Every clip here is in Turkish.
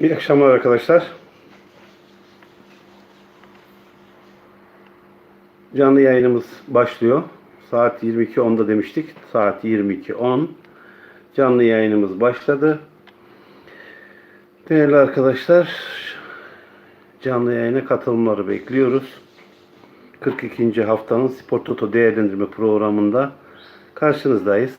İyi akşamlar arkadaşlar. Canlı yayınımız başlıyor. Saat 22.10'da demiştik. Saat 22.10. Canlı yayınımız başladı. Değerli arkadaşlar, canlı yayına katılımları bekliyoruz. 42. haftanın Spor Toto değerlendirme programında karşınızdayız.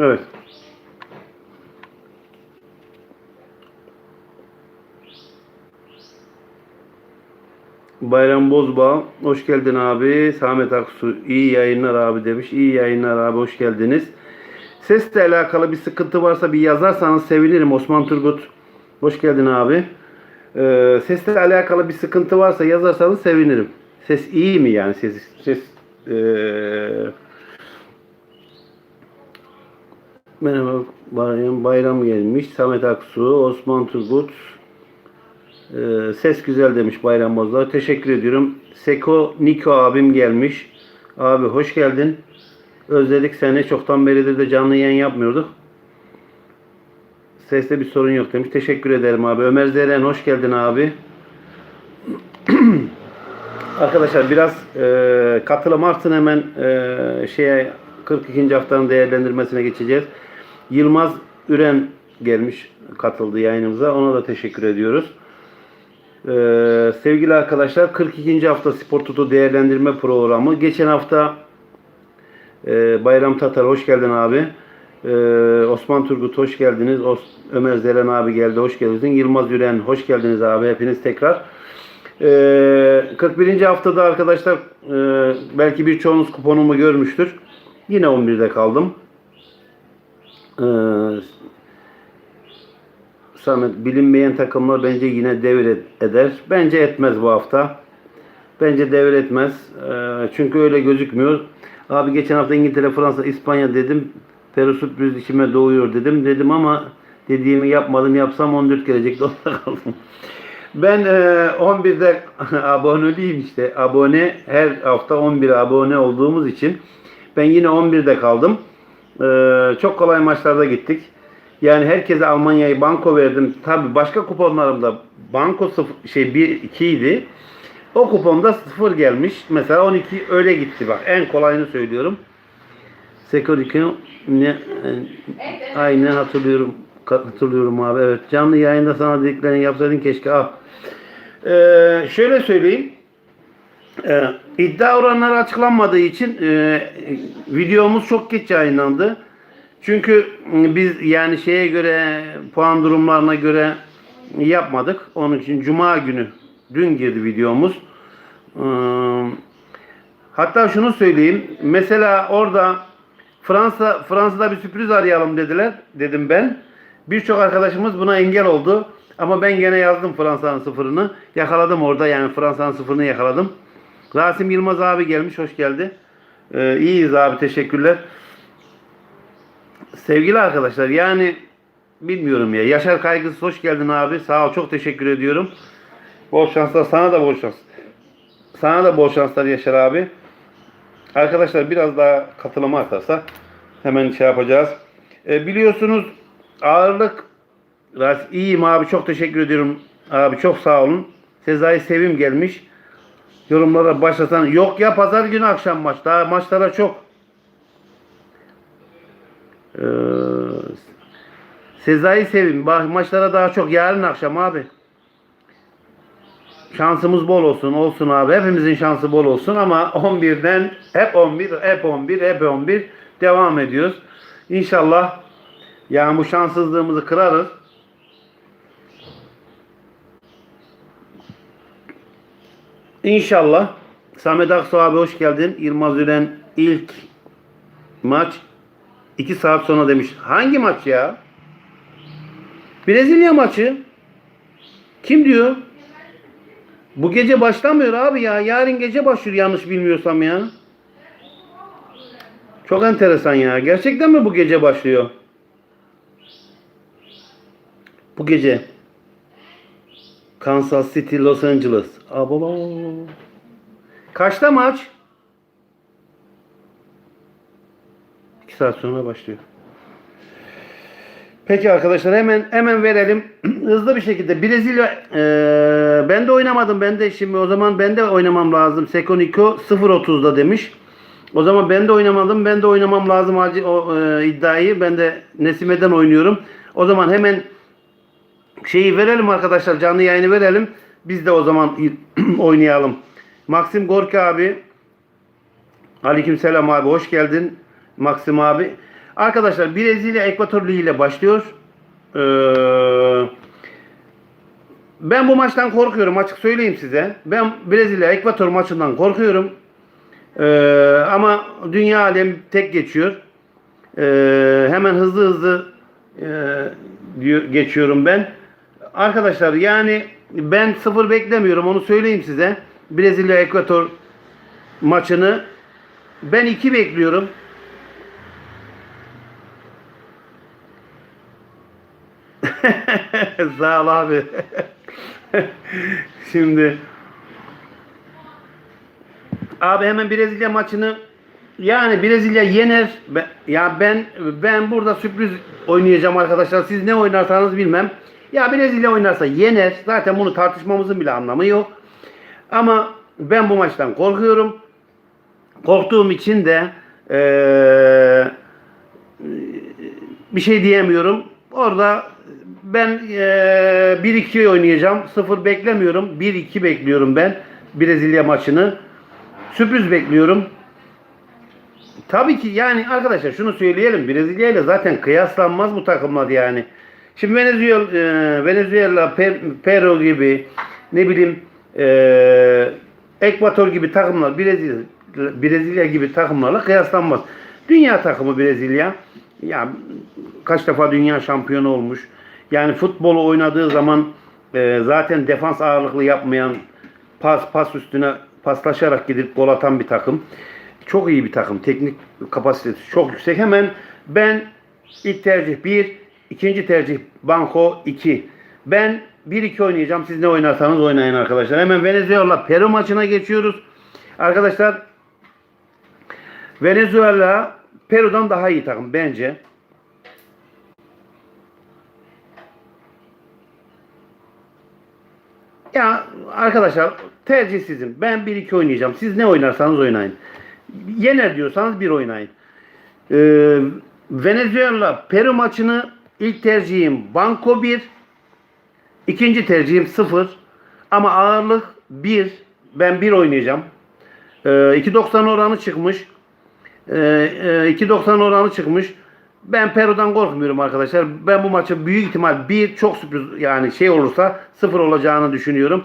Evet. Bayram Bozbağ, hoş geldin abi. Samet Aksu, iyi yayınlar abi demiş. İyi yayınlar abi, hoş geldiniz. Sesle alakalı bir sıkıntı varsa bir yazarsanız sevinirim. Osman Turgut, hoş geldin abi. Ee, sesle alakalı bir sıkıntı varsa yazarsanız sevinirim. Ses iyi mi yani? Ses, ses ee, Merhaba Bayram, Bayram gelmiş. Samet Aksu, Osman Turgut. Ee, ses güzel demiş Bayram Bozlar. Teşekkür ediyorum. Seko Niko abim gelmiş. Abi hoş geldin. Özledik seni. Çoktan beridir de canlı yayın yapmıyorduk. Seste bir sorun yok demiş. Teşekkür ederim abi. Ömer Zeren hoş geldin abi. Arkadaşlar biraz e, katılım artsın hemen e, şeye 42. haftanın değerlendirmesine geçeceğiz. Yılmaz Üren gelmiş katıldı yayınımıza. Ona da teşekkür ediyoruz. Ee, sevgili arkadaşlar 42. hafta Spor Tutu değerlendirme programı. Geçen hafta e, Bayram Tatar hoş geldin abi. Ee, Osman Turgut hoş geldiniz. Os- Ömer Zeren abi geldi hoş geldiniz. Yılmaz Üren hoş geldiniz abi hepiniz tekrar. Ee, 41. haftada arkadaşlar e, belki birçoğunuz kuponumu görmüştür. Yine 11'de kaldım. Ee, Samet bilinmeyen takımlar bence yine devir ed- eder. Bence etmez bu hafta. Bence devir etmez. Ee, çünkü öyle gözükmüyor. Abi geçen hafta İngiltere, Fransa, İspanya dedim. Peru sürpriz içime doğuyor dedim. Dedim ama dediğimi yapmadım. Yapsam 14 gelecekti. Orada kaldım. Ben e, 11'de aboneliyim işte. Abone her hafta 11 abone olduğumuz için ben yine 11'de kaldım. E, çok kolay maçlarda gittik. Yani herkese Almanya'yı banko verdim. Tabi başka kuponlarımda banko sıfır, şey 1 2 idi. O kuponda 0 gelmiş. Mesela 12 öyle gitti bak. En kolayını söylüyorum. Sekurike ne e, aynen hatırlıyorum. Hatırlıyorum abi evet. Canlı yayında sana dediklerini yapsaydın keşke. Ah. Ee, şöyle söyleyeyim. Ee, iddia oranları açıklanmadığı için e, videomuz çok geç yayınlandı. Çünkü biz yani şeye göre puan durumlarına göre yapmadık. Onun için cuma günü dün girdi videomuz. Hatta şunu söyleyeyim. Mesela orada Fransa Fransa'da bir sürpriz arayalım dediler. Dedim ben. Birçok arkadaşımız buna engel oldu. Ama ben gene yazdım Fransa'nın sıfırını. Yakaladım orada yani Fransa'nın sıfırını yakaladım. Rasim Yılmaz abi gelmiş. Hoş geldi. Ee, iyiyiz abi. Teşekkürler. Sevgili arkadaşlar yani bilmiyorum ya. Yaşar Kaygısız hoş geldin abi. Sağ ol. Çok teşekkür ediyorum. Bol şanslar. Sana da bol şans. Sana da bol şanslar Yaşar abi. Arkadaşlar biraz daha katılım artarsa hemen şey yapacağız. E, biliyorsunuz ağırlık Ras- iyiyim abi çok teşekkür ediyorum. Abi çok sağ olun. Sezai Sevim gelmiş. Yorumlara başlatan yok ya pazar günü akşam maç. Daha maçlara çok. Ee, Sezai Sevim maçlara daha çok yarın akşam abi. Şansımız bol olsun olsun abi. Hepimizin şansı bol olsun ama 11'den hep 11 hep 11 hep 11 devam ediyoruz. İnşallah yani bu şanssızlığımızı kırarız. İnşallah. Samet Aksu abi hoş geldin. Yılmaz Üren ilk maç 2 saat sonra demiş. Hangi maç ya? Brezilya maçı. Kim diyor? Bu gece başlamıyor abi ya. Yarın gece başlıyor yanlış bilmiyorsam ya. Çok enteresan ya. Gerçekten mi bu gece başlıyor? Bu gece. Kansas City, Los Angeles. Abo. Kaçta maç? Saat sonra başlıyor. Peki arkadaşlar hemen hemen verelim. Hızlı bir şekilde Brezilya eee ben de oynamadım. Ben de şimdi o zaman ben de oynamam lazım. Sekoniko 0.30'da demiş. O zaman ben de oynamadım. Ben de oynamam lazım acil o eee, iddiayı. Ben de Nesime'den oynuyorum. O zaman hemen şeyi verelim arkadaşlar. Canlı yayını verelim. Biz de o zaman oynayalım. Maxim Gorki abi Aleykümselam abi hoş geldin. Maxim abi. Arkadaşlar Brezilya Ekvator Ligi ile başlıyor. Ee, ben bu maçtan korkuyorum açık söyleyeyim size. Ben Brezilya Ekvator maçından korkuyorum. Ee, ama dünya alem tek geçiyor. Ee, hemen hızlı hızlı e, geçiyorum ben. Arkadaşlar yani ben sıfır beklemiyorum onu söyleyeyim size. Brezilya Ekvator maçını ben 2 bekliyorum. Sağ ol abi. Şimdi abi hemen Brezilya maçını yani Brezilya yener. Ya ben ben burada sürpriz oynayacağım arkadaşlar. Siz ne oynarsanız bilmem. Ya Brezilya oynarsa yener. Zaten bunu tartışmamızın bile anlamı yok. Ama ben bu maçtan korkuyorum. Korktuğum için de eee bir şey diyemiyorum. Orada ben eee 1-2 oynayacağım. 0 beklemiyorum. 1-2 bekliyorum ben Brezilya maçını. Sürpriz bekliyorum. Tabii ki yani arkadaşlar şunu söyleyelim. Brezilya ile zaten kıyaslanmaz bu takımlar yani. Şimdi Venezuela, eee, Venezuela Per- Peru gibi ne bileyim eee Ekvator gibi takımlar Brezilya, Brezilya gibi takımlarla kıyaslanmaz. Dünya takımı Brezilya. Ya kaç defa dünya şampiyonu olmuş. Yani futbolu oynadığı zaman e, zaten defans ağırlıklı yapmayan pas pas üstüne paslaşarak gidip gol atan bir takım. Çok iyi bir takım. Teknik kapasitesi çok yüksek. Hemen ben ilk tercih 1, ikinci tercih Banko 2. Ben 1-2 oynayacağım. Siz ne oynarsanız oynayın arkadaşlar. Hemen Venezuela Peru maçına geçiyoruz. Arkadaşlar Venezuela Peru'dan daha iyi takım bence. Ya arkadaşlar tercih sizin. Ben 1-2 oynayacağım. Siz ne oynarsanız oynayın. Yener diyorsanız bir oynayın. Ee, Venezuela Peru maçını ilk tercihim Banko 1. İkinci tercihim 0. Ama ağırlık 1. Ben 1 oynayacağım. Ee, 2.90 oranı çıkmış. Ee, e, 2.90 oranı çıkmış. Ben Peru'dan korkmuyorum arkadaşlar. Ben bu maçı büyük ihtimal bir çok sürpriz yani şey olursa sıfır olacağını düşünüyorum.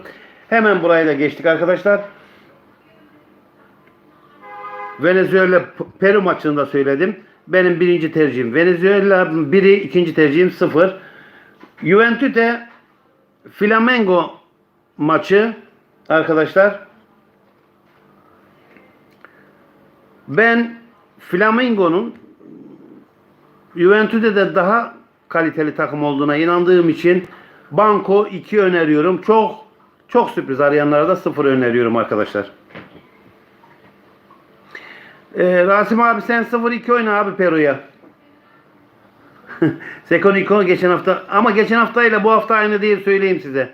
Hemen burayı da geçtik arkadaşlar. Venezuela Peru maçını da söyledim. Benim birinci tercihim Venezuela, biri ikinci tercihim sıfır. Juventus'te Flamengo maçı arkadaşlar. Ben Flamengo'nun Juventus'te de daha kaliteli takım olduğuna inandığım için Banko 2 öneriyorum. Çok çok sürpriz arayanlara da 0 öneriyorum arkadaşlar. Ee, Rasim abi sen 0-2 oyna abi Peru'ya. Sekoniko geçen hafta ama geçen haftayla bu hafta aynı değil söyleyeyim size.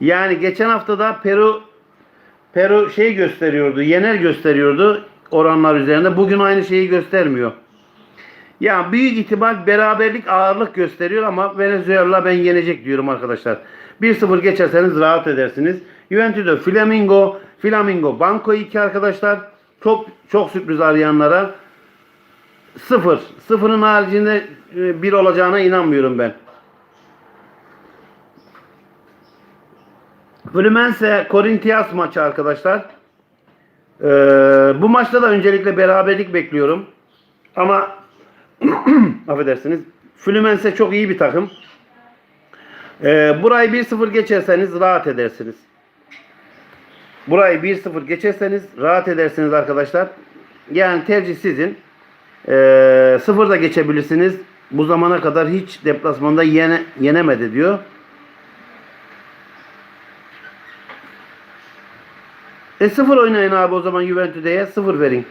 Yani geçen haftada Peru Peru şey gösteriyordu, yener gösteriyordu oranlar üzerinde. Bugün aynı şeyi göstermiyor. Ya büyük ihtimal beraberlik ağırlık gösteriyor ama Venezuela ben yenecek diyorum arkadaşlar. 1-0 geçerseniz rahat edersiniz. Juventus'da Flamingo, Flamingo Banco 2 arkadaşlar. Çok çok sürpriz arayanlara 0. Sıfırın haricinde 1 olacağına inanmıyorum ben. Fluminense Corinthians maçı arkadaşlar. Ee, bu maçta da öncelikle beraberlik bekliyorum. Ama affedersiniz. Fluminense çok iyi bir takım. Ee, burayı 1-0 geçerseniz rahat edersiniz. Burayı 1-0 geçerseniz rahat edersiniz arkadaşlar. Yani tercih sizin. Ee, sıfır da geçebilirsiniz. Bu zamana kadar hiç deplasmanda yene, yenemedi diyor. E sıfır oynayın abi o zaman Juventus'e sıfır verin.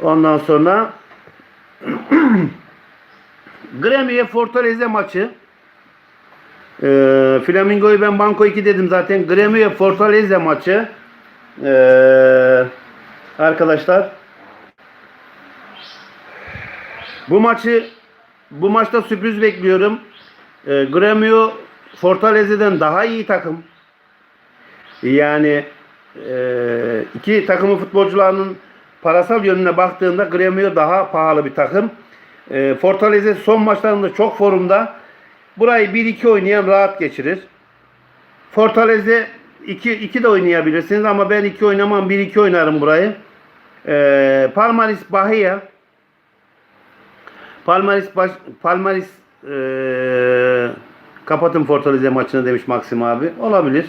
Ondan sonra Gremio Fortaleza maçı. Ee, Flamingo'yu ben Banko 2 dedim zaten. Gremio Fortaleza maçı. Ee, arkadaşlar bu maçı bu maçta sürpriz bekliyorum. Ee, Gremio Fortaleza'dan daha iyi takım. Yani e, iki takımın futbolcularının parasal yönüne baktığında Gremio daha pahalı bir takım. E, Fortaleza son maçlarında çok formda. Burayı 1-2 oynayan rahat geçirir. Fortaleza 2 2 de oynayabilirsiniz ama ben 2 oynamam 1-2 oynarım burayı. E, Palmaris Bahia Palmaris baş, Palmaris e, kapatın Fortaleza maçını demiş Maxim abi. Olabilir.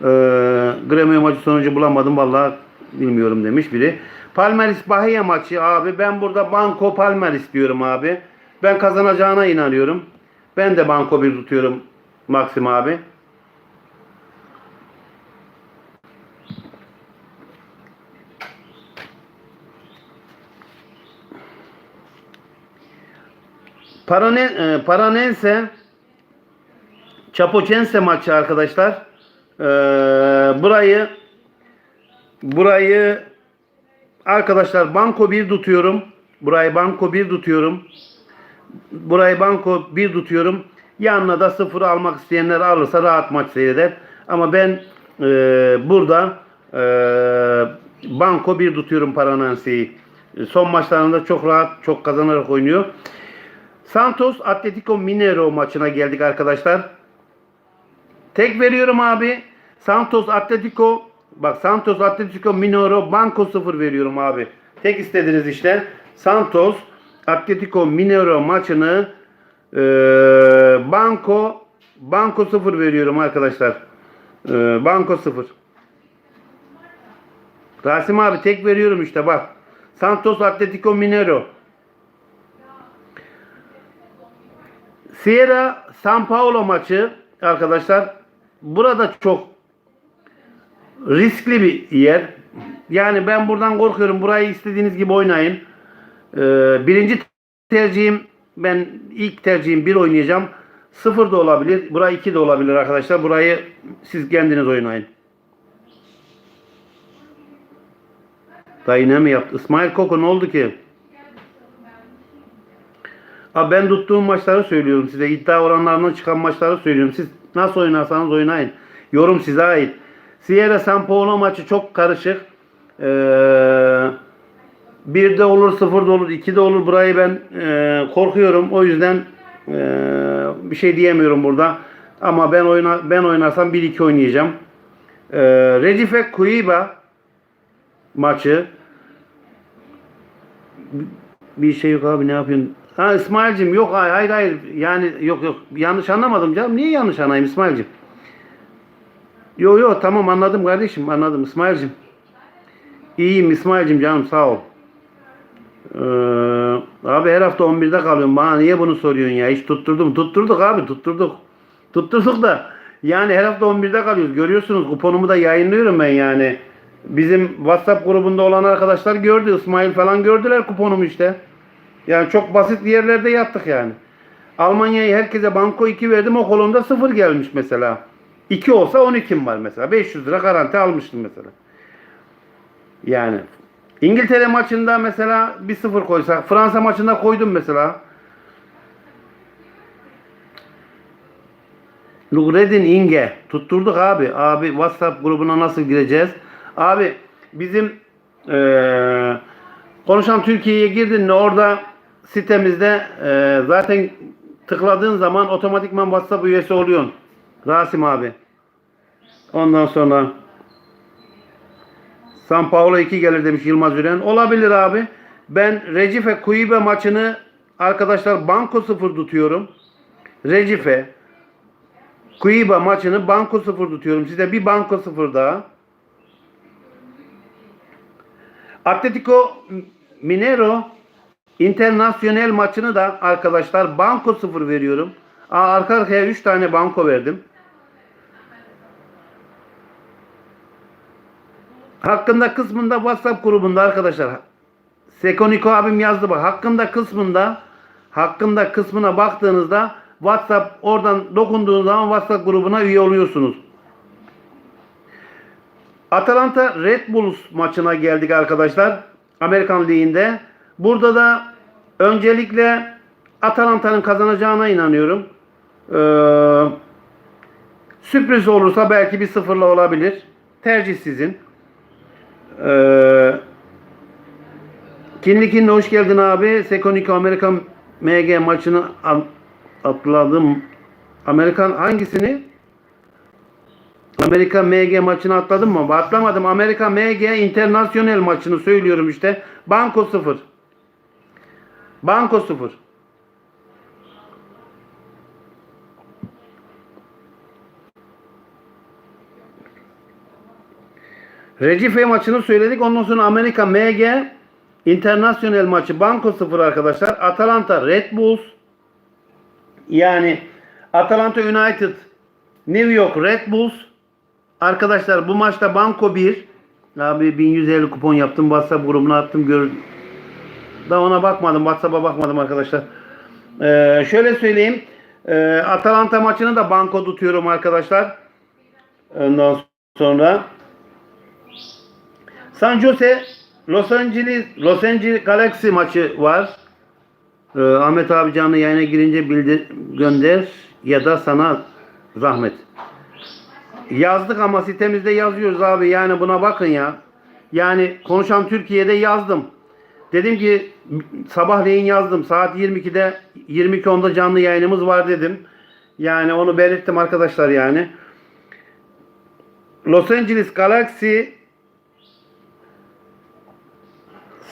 E, Gremio maçı sonucu bulamadım vallahi bilmiyorum demiş biri. Palmaris Bahia maçı abi ben burada Banco Palmaris diyorum abi. Ben kazanacağına inanıyorum. Ben de Banco bir tutuyorum Maxim abi. Parane, e, Paranense Çapoçense maçı arkadaşlar. Ee, burayı burayı arkadaşlar banko 1 tutuyorum. Burayı banko 1 tutuyorum. Burayı banko 1 tutuyorum. Yanına da 0 almak isteyenler alırsa rahat maç seyreder. Ama ben e, burada e, banko 1 tutuyorum Paranense'yi. Son maçlarında çok rahat, çok kazanarak oynuyor. Santos Atletico Mineiro maçına geldik arkadaşlar. Tek veriyorum abi. Santos Atletico bak Santos Atletico Mineiro Banco 0 veriyorum abi. Tek istediniz işte. Santos Atletico Mineiro maçını e, Banco Banco 0 veriyorum arkadaşlar. E, Banco 0. Rasim abi tek veriyorum işte bak. Santos Atletico Mineiro. Sierra San Paulo maçı arkadaşlar burada çok riskli bir yer. Yani ben buradan korkuyorum. Burayı istediğiniz gibi oynayın. Ee, birinci tercihim ben ilk tercihim bir oynayacağım. Sıfır da olabilir. Burayı iki de olabilir arkadaşlar. Burayı siz kendiniz oynayın. Dayı ne mi yaptı? İsmail Koko ne oldu ki? Abi ben tuttuğum maçları söylüyorum size. İddia oranlarından çıkan maçları söylüyorum. Siz nasıl oynarsanız oynayın. Yorum size ait. Sierra San Paulo maçı çok karışık. Ee, bir de olur, sıfır da olur, iki de olur. Burayı ben e, korkuyorum. O yüzden e, bir şey diyemiyorum burada. Ama ben oyna ben oynarsam 1-2 oynayacağım. E, Recife Cuiba maçı bir şey yok abi ne yapıyorsun? Ha İsmail'cim yok hayır hayır hayır yani yok yok yanlış anlamadım canım. Niye yanlış anlayayım İsmail'cim? Yok yok tamam anladım kardeşim anladım İsmail'cim. İyiyim İsmail'cim canım sağ ol. Ee, abi her hafta 11'de kalıyorum. Bana niye bunu soruyorsun ya? Hiç tutturdum. Tutturduk abi tutturduk. Tutturduk da yani her hafta 11'de kalıyoruz. Görüyorsunuz kuponumu da yayınlıyorum ben yani. Bizim WhatsApp grubunda olan arkadaşlar gördü. İsmail falan gördüler kuponumu işte. Yani çok basit yerlerde yattık yani. Almanya'yı herkese banko 2 verdim. O kolonda 0 gelmiş mesela. 2 olsa 12'm var mesela. 500 lira garanti almıştım mesela. Yani İngiltere maçında mesela bir 0 koysak. Fransa maçında koydum mesela. Nugredin Inge. Tutturduk abi. Abi WhatsApp grubuna nasıl gireceğiz? Abi bizim eee Konuşan Türkiye'ye girdin mi orada sitemizde eee, zaten tıkladığın zaman otomatikman WhatsApp üyesi oluyorsun. Rasim abi. Ondan sonra San Paulo 2 gelir demiş Yılmaz Üren. Olabilir abi. Ben Recife Kuyube maçını arkadaşlar banko 0 tutuyorum. Recife Kuyuba maçını banko 0 tutuyorum. Size bir banko 0 daha. Atletico Minero Internasyonel maçını da arkadaşlar banko 0 veriyorum. Aa, arka arkaya 3 tane banko verdim. Hakkında kısmında WhatsApp grubunda arkadaşlar. Sekoniko abim yazdı bak. Hakkında kısmında hakkında kısmına baktığınızda WhatsApp oradan dokunduğunuz zaman WhatsApp grubuna üye oluyorsunuz. Atalanta Red Bulls maçına geldik arkadaşlar. Amerikan Ligi'nde. Burada da öncelikle Atalanta'nın kazanacağına inanıyorum. Ee, sürpriz olursa belki bir sıfırla olabilir. Tercih sizin. Ee, Kinli Kinli hoş geldin abi. Sekoniko Amerikan MG maçını at- atladım. Amerikan hangisini? Amerika MG maçını atladım mı? Atlamadım. Amerika MG International maçını söylüyorum işte. Banko 0. Banko 0. Recife maçını söyledik. Ondan sonra Amerika MG International maçı Banko 0 arkadaşlar. Atalanta Red Bulls yani Atalanta United New York Red Bulls Arkadaşlar bu maçta Banko 1 Abi 1150 kupon yaptım. WhatsApp grubuna attım. Gör... Daha ona bakmadım. WhatsApp'a bakmadım arkadaşlar. Ee, şöyle söyleyeyim. Ee, Atalanta maçını da banko tutuyorum arkadaşlar. Ondan sonra San Jose Los Angeles Los Angeles Galaxy maçı var. Ee, Ahmet abi canlı yayına girince bildir gönder ya da sana zahmet. Yazdık ama sitemizde yazıyoruz abi. Yani buna bakın ya. Yani konuşan Türkiye'de yazdım. Dedim ki sabahleyin yazdım. Saat 22'de 22.10'da canlı yayınımız var dedim. Yani onu belirttim arkadaşlar yani. Los Angeles Galaxy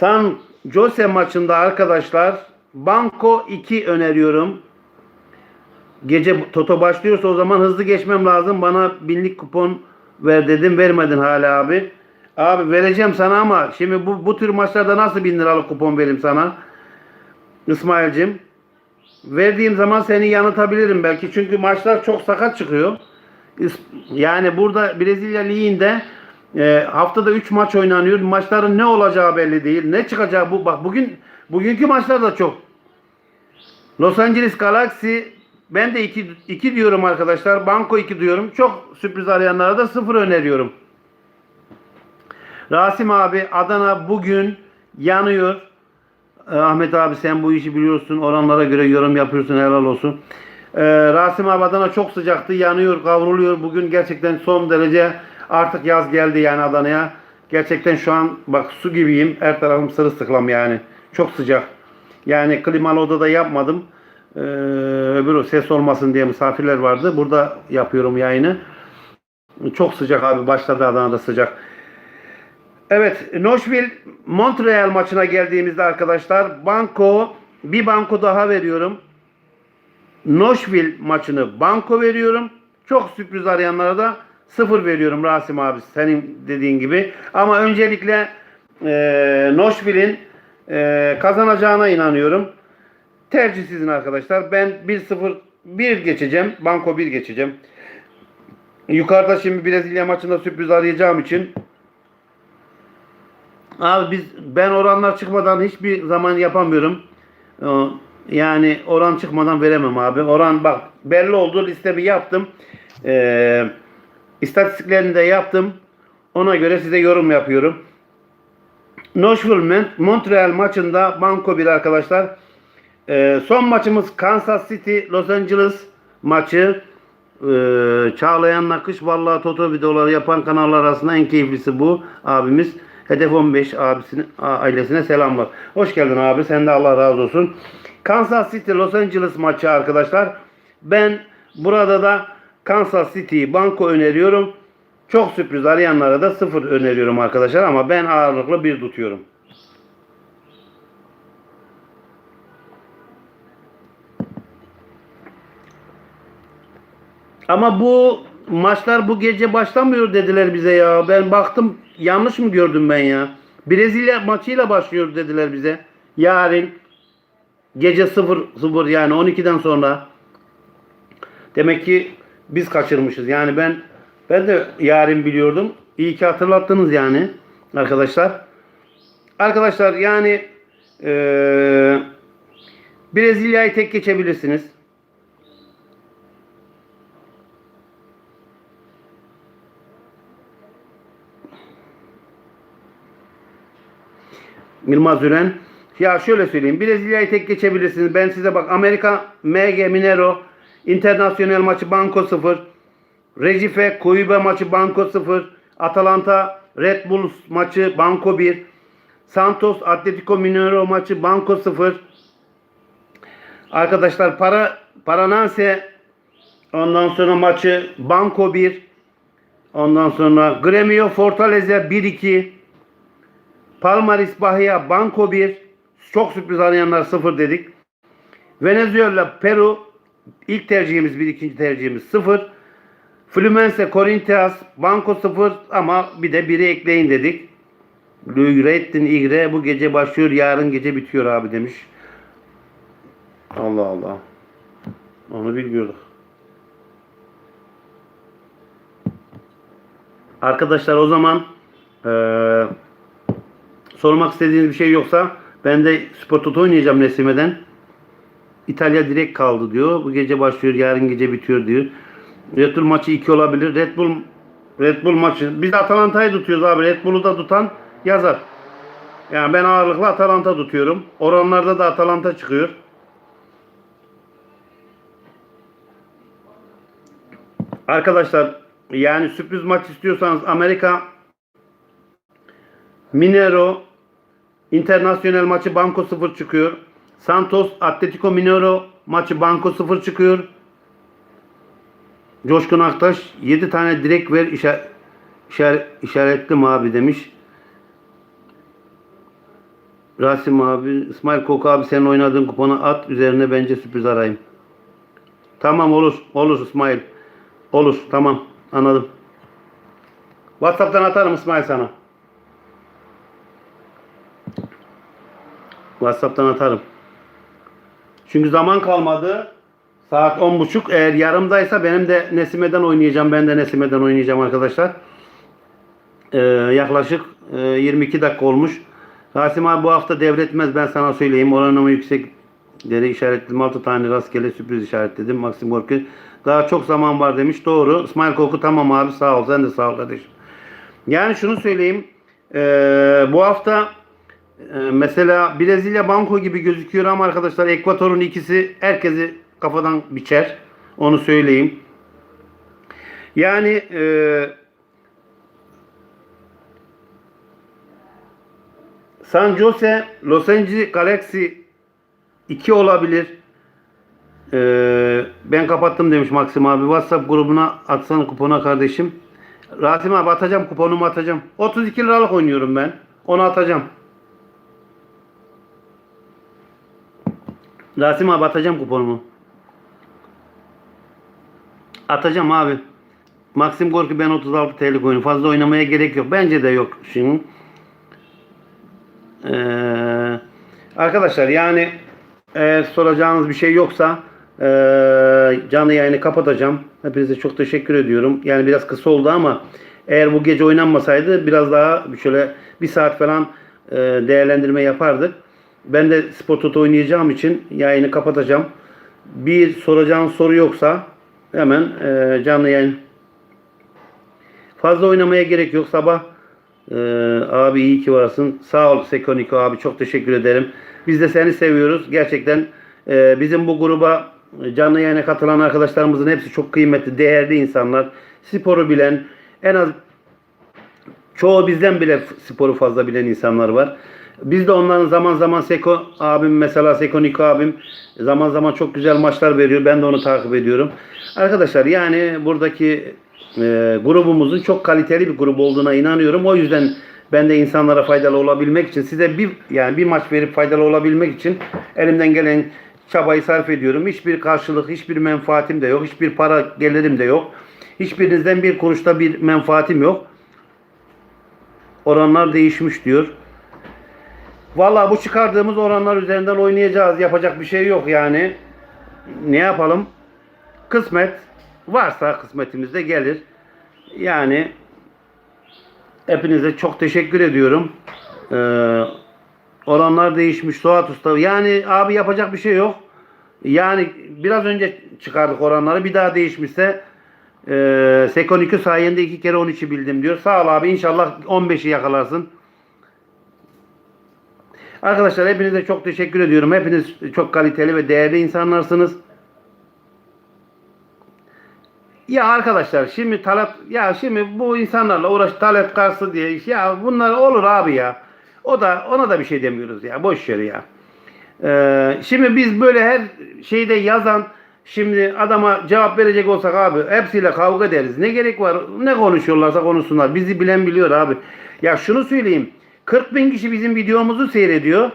San Jose maçında arkadaşlar Banko 2 öneriyorum. Gece Toto başlıyorsa o zaman hızlı geçmem lazım. Bana binlik kupon ver dedim. Vermedin hala abi. Abi vereceğim sana ama şimdi bu, bu tür maçlarda nasıl bin liralık kupon vereyim sana? İsmail'cim. Verdiğim zaman seni yanıtabilirim belki. Çünkü maçlar çok sakat çıkıyor. Yani burada Brezilya Ligi'nde e, haftada 3 maç oynanıyor. Maçların ne olacağı belli değil. Ne çıkacağı bu. Bak bugün bugünkü maçlar da çok. Los Angeles Galaxy ben de 2 2 diyorum arkadaşlar. Banko 2 diyorum. Çok sürpriz arayanlara da 0 öneriyorum. Rasim abi Adana bugün yanıyor. Ee, Ahmet abi sen bu işi biliyorsun. Oranlara göre yorum yapıyorsun. Helal olsun. Ee, Rasim abi Adana çok sıcaktı. Yanıyor, kavruluyor. Bugün gerçekten son derece artık yaz geldi yani Adana'ya. Gerçekten şu an bak su gibiyim. Her tarafım sırılsıklam yani. Çok sıcak. Yani klimalı odada yapmadım. Ee, öbür ses olmasın diye misafirler vardı. Burada yapıyorum yayını. Çok sıcak abi. Başladı Adana'da sıcak. Evet, Nashville Montreal maçına geldiğimizde arkadaşlar banko bir banko daha veriyorum. Nashville maçını banko veriyorum. Çok sürpriz arayanlara da sıfır veriyorum Rasim abi senin dediğin gibi. Ama öncelikle e, Nashville'in e, kazanacağına inanıyorum. Tercih sizin arkadaşlar. Ben 1-0 1 geçeceğim. Banko 1 geçeceğim. Yukarıda şimdi Brezilya maçında sürpriz arayacağım için Abi biz ben oranlar çıkmadan hiçbir zaman yapamıyorum. Ee, Yani oran çıkmadan veremem abi. Oran bak belli oldu listemi yaptım. Ee, istatistiklerini de yaptım. Ona göre size yorum yapıyorum. Nashville Montreal maçında Banko 1 arkadaşlar. Ee, son maçımız Kansas City Los Angeles maçı. Ee, Çağlayan Nakış vallahi Toto videoları yapan kanallar arasında en keyiflisi bu abimiz. Hedef 15 abisine, a- ailesine selamlar. Hoş geldin abi. Sen de Allah razı olsun. Kansas City Los Angeles maçı arkadaşlar. Ben burada da Kansas City banko öneriyorum. Çok sürpriz arayanlara da sıfır öneriyorum arkadaşlar ama ben ağırlıklı bir tutuyorum. Ama bu maçlar bu gece başlamıyor dediler bize ya. Ben baktım yanlış mı gördüm ben ya? Brezilya maçıyla başlıyor dediler bize. Yarın gece 0-0 yani 12'den sonra. Demek ki biz kaçırmışız. Yani ben ben de yarın biliyordum. İyi ki hatırlattınız yani. arkadaşlar. Arkadaşlar yani eee Brezilya'yı tek geçebilirsiniz. Yılmaz Üren. Ya şöyle söyleyeyim. Brezilya'yı tek geçebilirsiniz. Ben size bak Amerika MG Minero Internasyonel maçı Banko 0. Recife Coimbra maçı Banko 0. Atalanta Red Bulls maçı Banko 1. Santos Atletico Mineiro maçı Banko 0. Arkadaşlar para Parananse ondan sonra maçı Banko 1. Ondan sonra Gremio Fortaleza 1-2. Palmaris Bahia Banko 1. Çok sürpriz arayanlar 0 dedik. Venezuela Peru ilk tercihimiz 1 ikinci tercihimiz 0. Fluminense Corinthians Banko 0 ama bir de 1'i ekleyin dedik. Lügrettin İgre bu gece başlıyor yarın gece bitiyor abi demiş. Allah Allah. Onu bilmiyorduk. Arkadaşlar o zaman eee, sormak istediğiniz bir şey yoksa ben de Spor Toto oynayacağım Nesime'den. İtalya direkt kaldı diyor. Bu gece başlıyor, yarın gece bitiyor diyor. Red Bull maçı 2 olabilir. Red Bull Red Bull maçı. Biz de Atalanta'yı tutuyoruz abi. Red Bull'u da tutan yazar. Yani ben ağırlıklı Atalanta tutuyorum. Oranlarda da Atalanta çıkıyor. Arkadaşlar yani sürpriz maç istiyorsanız Amerika Minero Internasyonel maçı Banko 0 çıkıyor. Santos Atletico Mineiro maçı Banko 0 çıkıyor. Coşkun Aktaş 7 tane direkt ver işa- işaret, işaretlim abi demiş. Rasim abi, İsmail Koku abi senin oynadığın kuponu at üzerine bence sürpriz arayayım. Tamam olur. Olur İsmail. Olur. Tamam. Anladım. WhatsApp'tan atarım İsmail sana. WhatsApp'tan atarım. Çünkü zaman kalmadı. Saat 10.30. Eğer yarımdaysa benim de Nesime'den oynayacağım. Ben de Nesime'den oynayacağım arkadaşlar. Ee, yaklaşık e, 22 dakika olmuş. Rasim abi bu hafta devretmez ben sana söyleyeyim. Oranımı yüksek deri işaretledim. 6 tane rastgele sürpriz işaretledim. Maxim Gorki. Daha çok zaman var demiş. Doğru. İsmail Koku tamam abi sağ ol. Sen de sağ ol kardeşim. Yani şunu söyleyeyim. Ee, bu hafta mesela Brezilya banko gibi gözüküyor ama arkadaşlar Ekvator'un ikisi herkesi kafadan biçer. Onu söyleyeyim. Yani e, San Jose Los Angeles Galaxy 2 olabilir. Ee, ben kapattım demiş Maxim abi. WhatsApp grubuna atsana kupona kardeşim. Rasim abi atacağım kuponumu atacağım. 32 liralık oynuyorum ben. Onu atacağım. Rasim abi atacağım kuponumu. Atacağım abi. Maxim Gorki ben 36 TL oyunu. Fazla oynamaya gerek yok. Bence de yok şimdi. Ee, arkadaşlar yani eğer soracağınız bir şey yoksa ee, canlı yayını kapatacağım. Hepinize çok teşekkür ediyorum. Yani biraz kısa oldu ama eğer bu gece oynanmasaydı biraz daha şöyle bir saat falan ee, değerlendirme yapardık. Ben de Spor Toto oynayacağım için yayını kapatacağım. Bir soracağınız soru yoksa hemen ee, canlı yayın. Fazla oynamaya gerek yok. Sabah ee, abi iyi ki varsın. Sağ ol Sekoniko abi. Çok teşekkür ederim. Biz de seni seviyoruz. Gerçekten ee, bizim bu gruba canlı yayına katılan arkadaşlarımızın hepsi çok kıymetli, değerli insanlar. Sporu bilen, en az çoğu bizden bile sporu fazla bilen insanlar var. Biz de onların zaman zaman Seko abim mesela Seko Niko abim zaman zaman çok güzel maçlar veriyor. Ben de onu takip ediyorum. Arkadaşlar yani buradaki e, grubumuzun çok kaliteli bir grup olduğuna inanıyorum. O yüzden ben de insanlara faydalı olabilmek için size bir yani bir maç verip faydalı olabilmek için elimden gelen çabayı sarf ediyorum. Hiçbir karşılık, hiçbir menfaatim de yok. Hiçbir para gelirim de yok. Hiçbirinizden bir kuruşta bir menfaatim yok. Oranlar değişmiş diyor. Vallahi bu çıkardığımız oranlar üzerinden oynayacağız. Yapacak bir şey yok yani. Ne yapalım? Kısmet varsa kısmetimizde gelir. Yani Hepinize çok teşekkür ediyorum. Ee, oranlar değişmiş. Suat Usta. Yani abi yapacak bir şey yok. Yani biraz önce çıkardık oranları. Bir daha değişmişse e, Sekon 2 sayende iki kere 13'ü bildim diyor. Sağ ol abi. İnşallah 15'i yakalarsın. Arkadaşlar hepinize çok teşekkür ediyorum. Hepiniz çok kaliteli ve değerli insanlarsınız. Ya arkadaşlar şimdi Talat ya şimdi bu insanlarla uğraş Talat Karsı diye ya bunlar olur abi ya. O da ona da bir şey demiyoruz ya. Boş ver ya. Ee, şimdi biz böyle her şeyde yazan şimdi adama cevap verecek olsak abi hepsiyle kavga ederiz. Ne gerek var? Ne konuşuyorlarsa konuşsunlar. Bizi bilen biliyor abi. Ya şunu söyleyeyim. 40 bin kişi bizim videomuzu seyrediyor.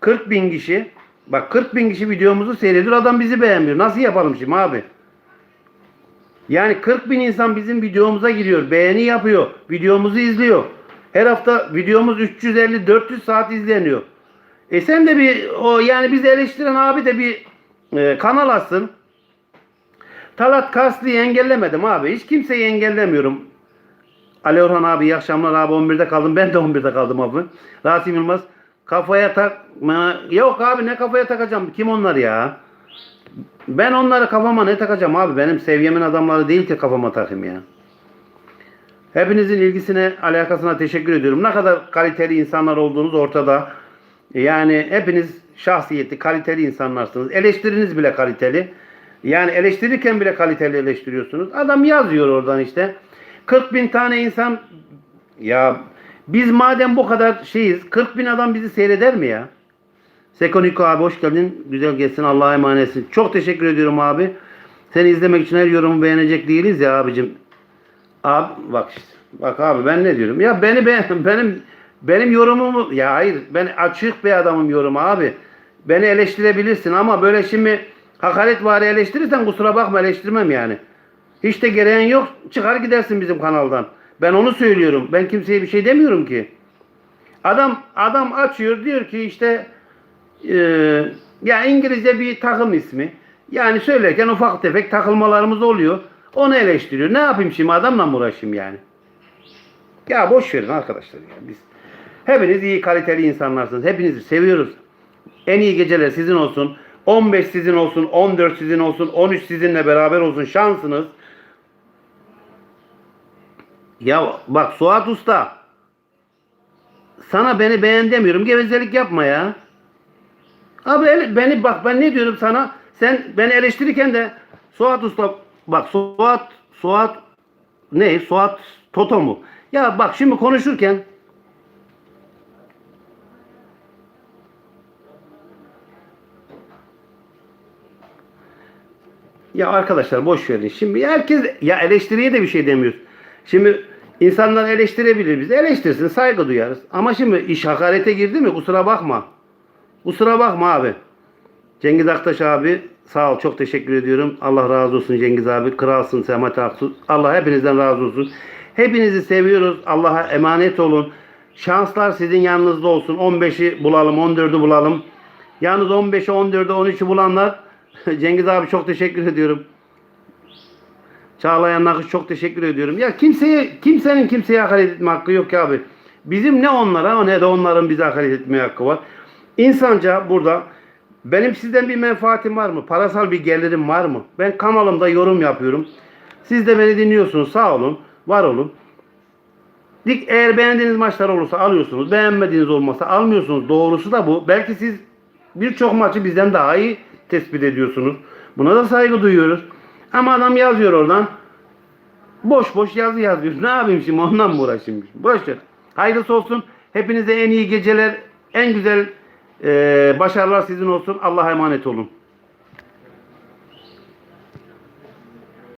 40 bin kişi. Bak 40 bin kişi videomuzu seyrediyor. Adam bizi beğenmiyor. Nasıl yapalım şimdi abi? Yani 40 bin insan bizim videomuza giriyor. Beğeni yapıyor. Videomuzu izliyor. Her hafta videomuz 350-400 saat izleniyor. E sen de bir o yani bizi eleştiren abi de bir e, kanal açsın. Talat Karslı'yı engellemedim abi. Hiç kimseyi engellemiyorum. Ali Orhan abi iyi akşamlar abi 11'de kaldım. Ben de 11'de kaldım abi. Rasim Yılmaz kafaya takma. Yok abi ne kafaya takacağım? Kim onlar ya? Ben onları kafama ne takacağım abi? Benim seviyemin adamları değil ki kafama takayım ya. Hepinizin ilgisine, alakasına teşekkür ediyorum. Ne kadar kaliteli insanlar olduğunuz ortada. Yani hepiniz şahsiyetli, kaliteli insanlarsınız. Eleştiriniz bile kaliteli. Yani eleştirirken bile kaliteli eleştiriyorsunuz. Adam yazıyor oradan işte. 40 bin tane insan ya biz madem bu kadar şeyiz 40 bin adam bizi seyreder mi ya? Sekoniko abi hoş geldin. Güzel gelsin. Allah'a emanetsin. Çok teşekkür ediyorum abi. Seni izlemek için her yorumu beğenecek değiliz ya abicim. Abi bak işte. Bak abi ben ne diyorum? Ya beni beğen benim benim yorumumu ya hayır ben açık bir adamım yorum abi. Beni eleştirebilirsin ama böyle şimdi hakaret var eleştirirsen kusura bakma eleştirmem yani. Hiç de gereğin yok. Çıkar gidersin bizim kanaldan. Ben onu söylüyorum. Ben kimseye bir şey demiyorum ki. Adam adam açıyor diyor ki işte e, ya İngilizce bir takım ismi. Yani söylerken ufak tefek takılmalarımız oluyor. Onu eleştiriyor. Ne yapayım şimdi adamla mı uğraşayım yani? Ya boş verin arkadaşlar ya biz. Hepiniz iyi kaliteli insanlarsınız. Hepinizi seviyoruz. En iyi geceler sizin olsun. 15 sizin olsun, 14 sizin olsun, 13 sizinle beraber olsun şansınız. Ya bak Suat Usta. Sana beni beğen demiyorum. Gevezelik yapma ya. Abi beni bak ben ne diyorum sana? Sen beni eleştirirken de Suat Usta bak Suat Suat ne? Suat Toto mu? Ya bak şimdi konuşurken Ya arkadaşlar boş verin. Şimdi herkes ya eleştiriye de bir şey demiyoruz. Şimdi insanlar eleştirebilir bizi. Eleştirsin saygı duyarız. Ama şimdi iş hakarete girdi mi kusura bakma. Kusura bakma abi. Cengiz Aktaş abi sağ ol çok teşekkür ediyorum. Allah razı olsun Cengiz abi. Kralsın Semat Aksu. Allah hepinizden razı olsun. Hepinizi seviyoruz. Allah'a emanet olun. Şanslar sizin yanınızda olsun. 15'i bulalım, 14'ü bulalım. Yalnız 15'i, 14'ü, 13'ü bulanlar Cengiz abi çok teşekkür ediyorum. Çağlayan Nakış çok teşekkür ediyorum. Ya kimseye kimsenin kimseye hakaret etme hakkı yok ya abi. Bizim ne onlara ne de onların bize hakaret etmeye hakkı var. İnsanca burada benim sizden bir menfaatim var mı? Parasal bir gelirim var mı? Ben kanalımda yorum yapıyorum. Siz de beni dinliyorsunuz. Sağ olun. Var olun. Dik eğer beğendiğiniz maçlar olursa alıyorsunuz. Beğenmediğiniz olmazsa almıyorsunuz. Doğrusu da bu. Belki siz birçok maçı bizden daha iyi tespit ediyorsunuz. Buna da saygı duyuyoruz. Ama adam yazıyor oradan. Boş boş yazı yazıyor. Ne yapayım şimdi ondan mı uğraşayım? Boş ver. Hayırlısı olsun. Hepinize en iyi geceler, en güzel eee, başarılar sizin olsun. Allah'a emanet olun.